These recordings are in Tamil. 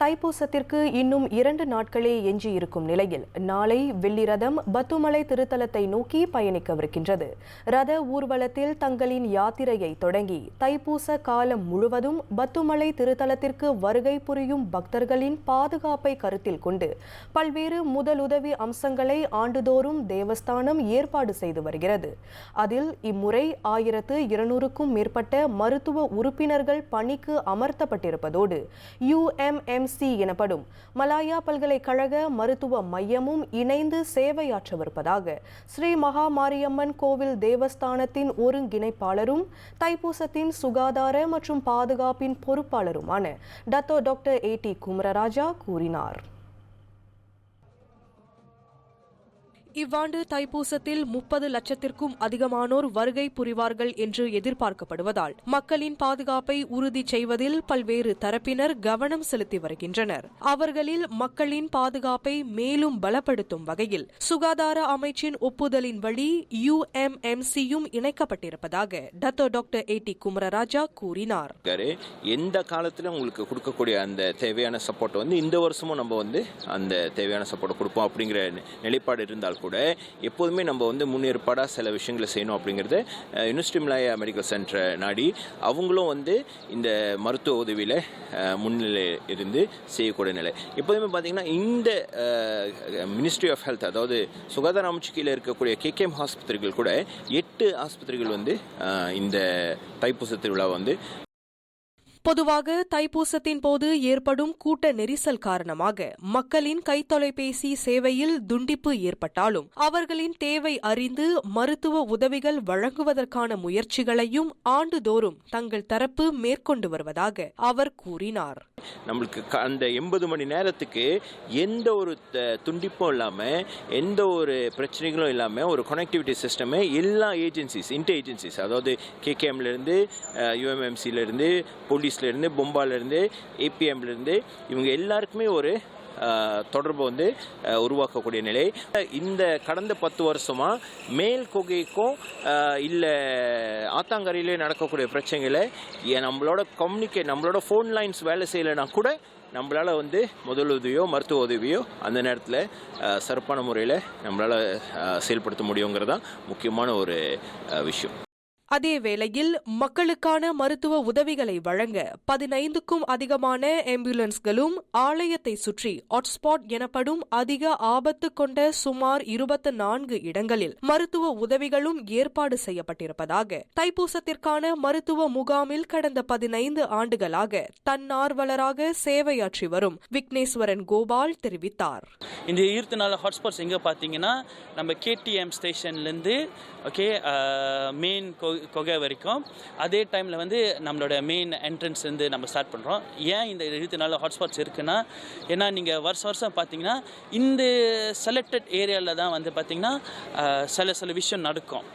தைப்பூசத்திற்கு இன்னும் இரண்டு நாட்களே எஞ்சியிருக்கும் நிலையில் நாளை வெள்ளி ரதம் பத்துமலை திருத்தலத்தை நோக்கி பயணிக்கவிருக்கின்றது ரத ஊர்வலத்தில் தங்களின் யாத்திரையை தொடங்கி தைப்பூச காலம் முழுவதும் பத்துமலை திருத்தலத்திற்கு வருகை புரியும் பக்தர்களின் பாதுகாப்பை கருத்தில் கொண்டு பல்வேறு முதலுதவி அம்சங்களை ஆண்டுதோறும் தேவஸ்தானம் ஏற்பாடு செய்து வருகிறது. அதில் இம்முறை ஆயிரத்து இருநூறுக்கும் மேற்பட்ட மருத்துவ உறுப்பினர்கள் பணிக்கு அமர்த்தப்பட்டிருப்பதோடு யுஎம்எம் எம்சி எனப்படும் மலாயா பல்கலைக்கழக மருத்துவ மையமும் இணைந்து சேவையாற்றவிருப்பதாக ஸ்ரீ மகா மாரியம்மன் கோவில் தேவஸ்தானத்தின் ஒருங்கிணைப்பாளரும் தைப்பூசத்தின் சுகாதார மற்றும் பாதுகாப்பின் பொறுப்பாளருமான Dato doctor A T Kumararaja கூறினார். இவ்வாண்டு தைப்பூசத்தில் முப்பது லட்சத்திற்கும் அதிகமானோர் வருகை புரிவார்கள் என்று எதிர்பார்க்கப்படுவதால் மக்களின் பாதுகாப்பை உறுதி செய்வதில் பல்வேறு தரப்பினர் கவனம் செலுத்தி வருகின்றனர். அவர்களில் மக்களின் பாதுகாப்பை மேலும் பலப்படுத்தும் வகையில் சுகாதார அமைச்சின் ஒப்புதலின் வழி யுஎம்எம்சியும் இணைக்கப்பட்டிருப்பதாக Dato doctor A T Kumararaja கூறினார். எந்த காலத்தில் உங்களுக்கு கொடுக்கக்கூடிய அந்த தேவையான சப்போர்ட் வந்து இந்த வருஷமும் நம்ம வந்து அந்த தேவையான சப்போர்ட் கொடுப்போம் அப்படிங்கிற நிலைப்பாடு இருந்தால் கூட எப்போதுமே நம்ம வந்து முன்னேற்பாடாக சில விஷயங்களை செய்யணும் அப்படிங்கிறத அஹ், யூனிவர்சிட்டி மலாயா மெடிக்கல் சென்டரை நாடி அவங்களும் வந்து இந்த மருத்துவ உதவியில் முன்னிலை இருந்து செய்யக்கூடிய நிலை. எப்போதுமே பார்த்தீங்கன்னா இந்த மினிஸ்ட்ரி ஆஃப் ஹெல்த் அதாவது சுகாதார அமைச்சு கீழே இருக்கக்கூடிய கேகேஎம் ஆஸ்பத்திரிகள் கூட எட்டு ஆஸ்பத்திரிகள் வந்து இந்த தைப்பூச திருவிழா வந்து பொதுவாக தைப்பூசத்தின் போது ஏற்படும் கூட்ட நெரிசல் காரணமாக மக்களின் கைத்தொலைபேசி சேவையில் துண்டிப்பு ஏற்பட்டாலும் அவர்களின் தேவை அறிந்து மருத்துவ உதவிகள் வழங்குவதற்கான முயற்சிகளையும் ஆண்டுதோறும் தங்கள் தரப்பு மேற்கொண்டு வருவதாக அவர் கூறினார். நம்மளுக்கு அந்த எண்பது மணி நேரத்துக்கு எந்த ஒரு த- துண்டிப்பும் இல்லாமல் எந்த ஒரு பிரச்சனைகளும் இல்லாமல் ஒரு கனெக்டிவிட்டி சிஸ்டமே எல்லா ஏஜென்சிஸ் இன்டர் ஏஜென்சிஸ் அதாவது கேகேஎம்லேருந்து யூஎம்எம்சிலேருந்து போலீஸ்லேருந்து பொம்பாலேருந்து ஏபிஎம்லேருந்து இவங்க எல்லாருக்குமே ஒரு தொடர்பு வந்து உருவாக்கக்கூடிய நிலை. இந்த கடந்த பத்து வருஷமா மேல் கொகைக்கும் இல்லை ஆத்தாங்கரையிலே நடக்கக்கூடிய பிரச்சனைகளை நம்மளோட கம்யூனிகேட் நம்மளோட ஃபோன் லைன்ஸ் வேலை செய்யலைனா கூட நம்மளால் வந்து முதலுதவியோ மருத்துவ உதவியோ அந்த நேரத்தில் சிறப்பான முறையில் நம்மளால் செயல்படுத்த முடியுங்கிறது தான் முக்கியமான ஒரு விஷயம். அதே வேளையில் மக்களுக்கான மருத்துவ உதவிகளை வழங்க பதினைந்துக்கும் அதிகமான ஆம்புலன்ஸ்களும் ஆலயத்தை சுற்றி ஹாட்ஸ்பாட் எனப்படும் அதிக ஆபத்து கொண்ட சுமார் இருபத்தி நான்கு இடங்களில் மருத்துவ உதவிகளும் ஏற்பாடு செய்யப்பட்டிருப்பதாக தைப்பூசத்திற்கான மருத்துவ முகாமில் கடந்த பதினைந்து ஆண்டுகளாக தன்னார்வலராக சேவையாற்றி வரும் விக்னேஸ்வரன் கோபால் தெரிவித்தார். இந்த இருபத்தி நாலு ஹாட்ஸ்பாட்ஸ் எங்கே பார்த்தீங்கன்னா நம்ம கேடிஎம் ஸ்டேஷன்லேருந்து ஓகே மெயின் கொகை வரைக்கும் அதே டைமில் வந்து நம்மளோட மெயின் என்ட்ரன்ஸ்லேருந்து நம்ம ஸ்டார்ட் பண்ணுறோம் ஏன் இந்த இருபத்தி நாலு ஹாட்ஸ்பாட்ஸ் இருக்குன்னா ஏன்னா நீங்கள் வருஷம் வருஷம் பார்த்தீங்கன்னா இந்த செலக்டட் ஏரியாவில் தான் வந்து பார்த்திங்கன்னா சில சில விஷயம் நடக்கும்.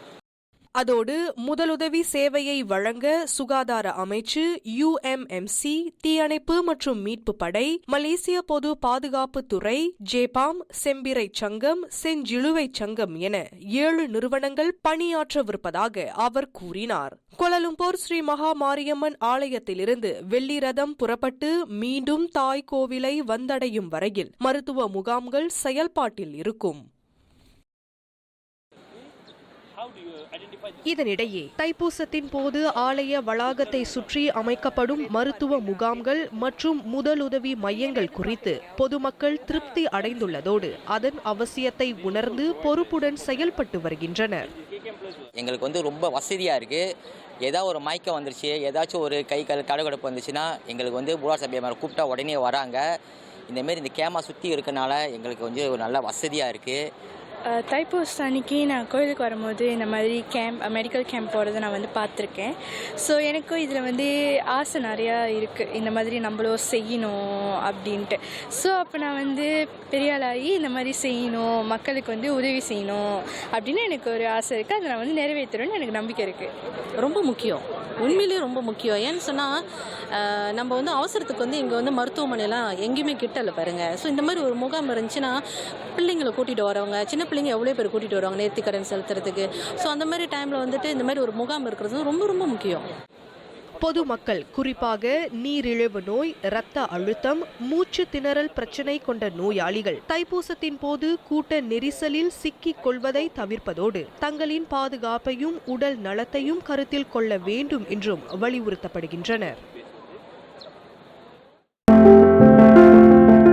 அதோடு முதலுதவி சேவையை வழங்க சுகாதார அமைச்சு யுஎம்எம்சி தீயணைப்பு மற்றும் மீட்பு படை மலேசிய பொது பாதுகாப்பு துறை ஜேபாம் செம்பிரை சங்கம் செஞ்சிலுவை சங்கம் என ஏழு நிறுவனங்கள் பணியாற்றவிருப்பதாக அவர் கூறினார். கோலலும்பூர் ஸ்ரீ மகா மாரியம்மன் ஆலயத்திலிருந்து வெள்ளி ரதம் புறப்பட்டு மீண்டும் தாய் கோவிலை வந்தடையும் வரையில் மருத்துவ முகாம்கள் செயல்பாட்டில் இருக்கும். இதனிடையே தைப்பூசத்தின் போது ஆலய வளாகத்தை சுற்றி அமைக்கப்படும் மருத்துவ முகாம்கள் மற்றும் முதலுதவி மையங்கள் குறித்து பொதுமக்கள் திருப்தி அடைந்துள்ளதோடு அதன் அவசியத்தை உணர்ந்து பொறுப்புடன் செயல்பட்டு வருகின்றனர். எங்களுக்கு வந்து ரொம்ப வசதியாக இருக்குது ஏதாவது ஒரு மயக்கம் வந்துருச்சு ஏதாச்சும் ஒரு கை கால் கடுகடுப்பு வந்துச்சுன்னா எங்களுக்கு வந்து புலார் சபையை மேலே கூப்பிட்டா உடனே வராங்க. இந்தமாரி இந்த கேமா சுற்றி இருக்கனால எங்களுக்கு வந்து ஒரு நல்ல வசதியாக இருக்குது தைப்பூச அன்னைக்கு நான் கோயிலுக்கு வரும்போது இந்த மாதிரி கேம்ப் மெடிக்கல் கேம்ப் போகிறத நான் வந்து பார்த்துருக்கேன். ஸோ எனக்கும் இதில் வந்து ஆசை நிறையா இருக்குது இந்த மாதிரி நம்மளும் செய்யணும் அப்படின்ட்டு. ஸோ அப்போ நான் வந்து பெரிய ஆளாகி இந்த மாதிரி செய்யணும் மக்களுக்கு வந்து உதவி செய்யணும் அப்படின்னு எனக்கு ஒரு ஆசை இருக்குது அதை நான் வந்து நிறைவேற்றணும்னு எனக்கு நம்பிக்கை இருக்குது ரொம்ப முக்கியம். உண்மையிலேயே ரொம்ப முக்கியம். ஏன்னு சொன்னால் நம்ம வந்து அவசரத்துக்கு வந்து இங்கே வந்து மருத்துவமனைலாம் எங்கேயுமே கிட்டலை பாருங்கள் ஸோ இந்த மாதிரி ஒரு முகாம் இருந்துச்சுன்னா பிள்ளைங்களை கூட்டிகிட்டு வரவங்க சின்ன பிள்ளைங்க எவ்வளோ பேர் கூட்டிகிட்டு வருவாங்க? நேர்த்திக்கடன் செலுத்துறதுக்கு. ஸோ அந்த மாதிரி டைமில் வந்துட்டு இந்த மாதிரி ஒரு முகாம் இருக்கிறது ரொம்ப ரொம்ப முக்கியம். பொதுமக்கள் குறிப்பாக நீரிழிவு நோய் இரத்த அழுத்தம் மூச்சு திணறல் பிரச்சினை கொண்ட நோயாளிகள் தைப்பூசத்தின் போது கூட்ட நெரிசலில் சிக்கிக் கொள்வதை தவிர்ப்பதோடு தங்களின் பாதுகாப்பையும் உடல் நலத்தையும் கருத்தில் கொள்ள வேண்டும் என்றும் வலியுறுத்தப்படுகின்றனர்.